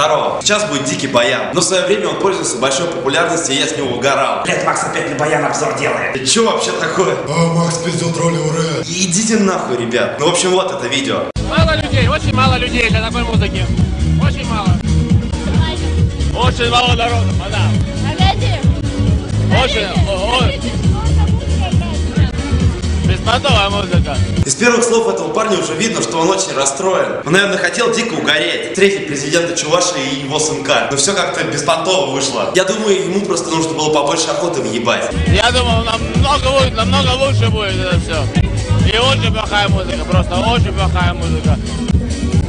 Здорово. Сейчас будет Дикий Баян. Но в свое время он пользовался большой популярностью, и я с него угорал. Блять, Макс опять на баян обзор делает. Ты чё вообще такое? А, Макс пиздил тролли, ура! Идите нахуй, ребят. Ну, в общем, вот это видео. Мало людей, очень мало людей для такой музыки. Очень мало. Очень мало народу, мадам. Погоди. Очень, о- беспонтовая музыка. Из первых слов этого парня уже видно, что он очень расстроен. Он, наверное, хотел дико угореть. Встретить президента Чуваши и его сынка. Но все как-то беспонтово вышло. Я думаю, ему просто нужно было побольше охоты въебать. Я думал, намного будет, намного лучше будет это все. И очень плохая музыка, просто очень плохая музыка.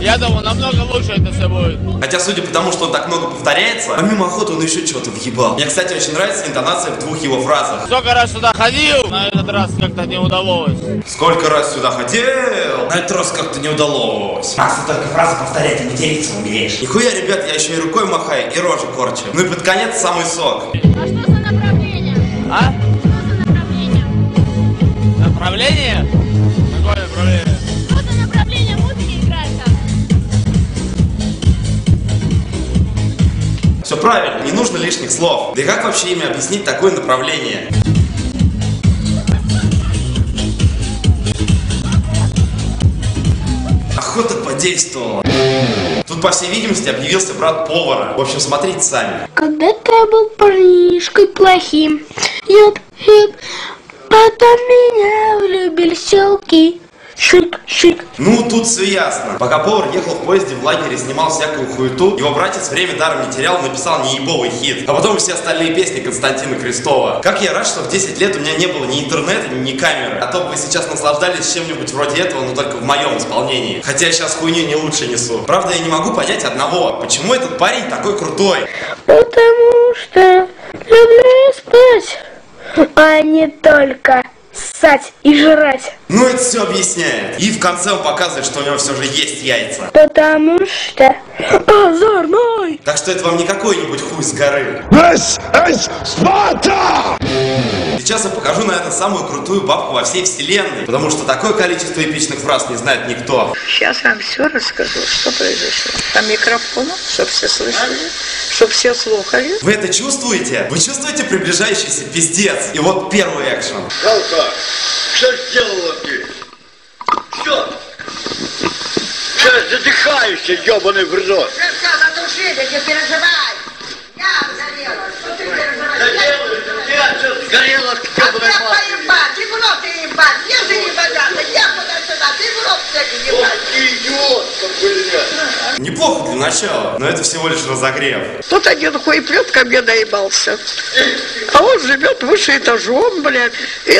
Я думал, намного лучше это все будет. Хотя, судя по тому, что он так много повторяется, помимо охоты он еще что-то въебал. Мне, кстати, очень нравится интонация в двух его фразах. Сколько раз сюда ходил, на этот раз как-то не удалось. Сколько раз сюда хотел, на этот раз как-то не удалось. Макс, ты только фразы повторять, а материться умеешь. Нихуя, ребят, я еще и рукой махаю, и рожи корчу. Ну и под конец самый сок. А что за направление? А? Что за направление? Направление? Какое направление правильно, не нужно лишних слов. Да и как вообще ими объяснить такое направление? Охота подействовала. Тут, по всей видимости, объявился брат повара. В общем, смотрите сами. Когда-то я был парнишкой плохим. Юп, юп. Потом меня влюбили селки. Шик, шик. Ну, тут все ясно. Пока повар ехал в поезде в лагере, снимал всякую хуету, его братец время даром не терял, написал неебовый хит. А потом все остальные песни Константина Крестова. Как я рад, что в 10 лет у меня не было ни интернета, ни камеры. А то бы вы сейчас наслаждались чем-нибудь вроде этого, но только в моем исполнении. Хотя я сейчас хуйню не лучше несу. Правда, я не могу понять одного. Почему этот парень такой крутой? Потому что люблю спать, а не только ссать и жрать. Ну, это все объясняет. И в конце он показывает, что у него все же есть яйца. Потому что озорной. Так что это вам не какой-нибудь хуй с горы. This is Sparta! Сейчас я покажу, наверное, самую крутую бабку во всей вселенной, потому что такое количество эпичных фраз не знает никто. Сейчас вам все расскажу, что произошло. По микрофону, чтобы все слышали, чтобы все слухали. Вы это чувствуете? Вы чувствуете приближающийся пиздец? И вот первый экшен. Галка, что сделала ты? Что? Что задыхаешься, ебаный в рот? Все затушили, не переживай. Отсюда сгорела, ебаный мать. поебать, и в рот и начала, но это всего лишь разогрев. Тут один хуеплет ко мне наебался. А он живет выше этажом, блядь. И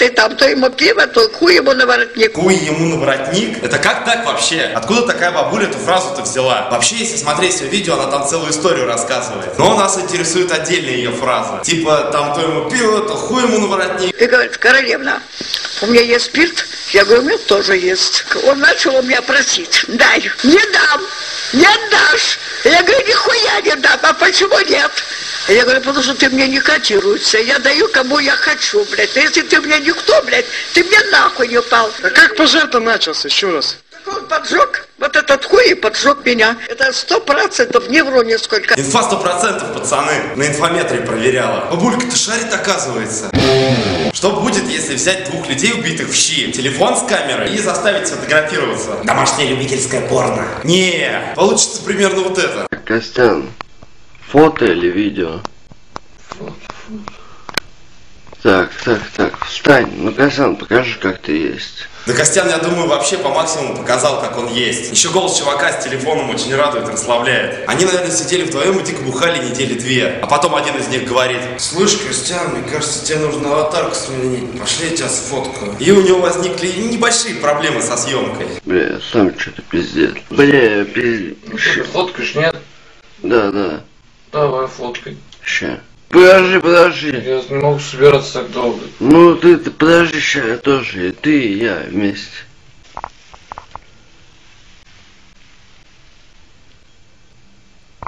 и там то ему пиво, то хуй ему на воротник. Куй ему на воротник? Это как так вообще? Откуда такая бабуля эту фразу-то взяла? Вообще, если смотреть все видео, она там целую историю рассказывает. Но нас интересует отдельная ее фраза. Типа, там то ему пиво, то хуй ему на воротник. И говорит, королевна, у меня есть спирт? Я говорю, у меня тоже есть. Он начал у меня просить, дай. Не дам, не отдашь. Я говорю, нихуя не дам, а почему нет? Я говорю, потому что ты мне не котируешься. Я даю, кому я хочу, блядь. А если ты мне никто, блядь, ты мне нахуй не упал. А как пожар-то начался, еще раз? Так он поджег, вот этот хуй и поджег меня. Это сто процентов, не вру нисколько. Инфа сто процентов, пацаны. На инфометре проверяла. Бабулька-то шарит, оказывается. Что будет, если взять двух людей, убитых в щи, телефон с камерой и заставить сфотографироваться? Домашнее любительское порно. Не, получится примерно вот это. Костян, фото или видео? Так, так, так, встань. Ну, Костян, покажи, как ты есть. Да Костян, я думаю, вообще по максимуму показал, как он есть. Еще голос чувака с телефоном очень радует расслабляет. Они, наверное, сидели вдвоем и дико бухали недели две. А потом один из них говорит, слышь, Костян, мне кажется, тебе нужно аватарку сменить. Пошли я тебя сфоткаю. И у него возникли небольшие проблемы со съемкой. Бля, сам что-то пиздец. Бля, пиздец. Фоткаешь, нет? Да, да. Давай, фоткай. Ща. Подожди, подожди. Я не могу собираться так долго. Ну, ты, ты подожди, ща, я тоже. И ты, и я вместе.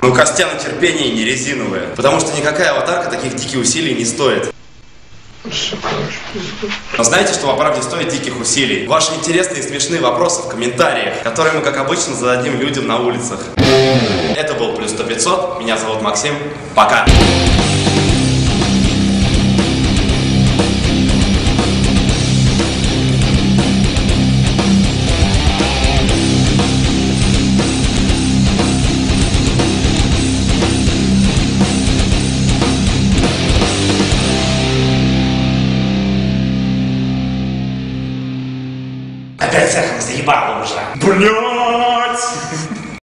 Но у Костяна терпение не резиновое. Потому что никакая аватарка таких диких усилий не стоит. Но знаете, что по правде стоит диких усилий? Ваши интересные и смешные вопросы в комментариях, которые мы, как обычно, зададим людям на улицах. Это был Плюс 500. Меня зовут Максим. Пока. Опять цехом заебало уже. Бля!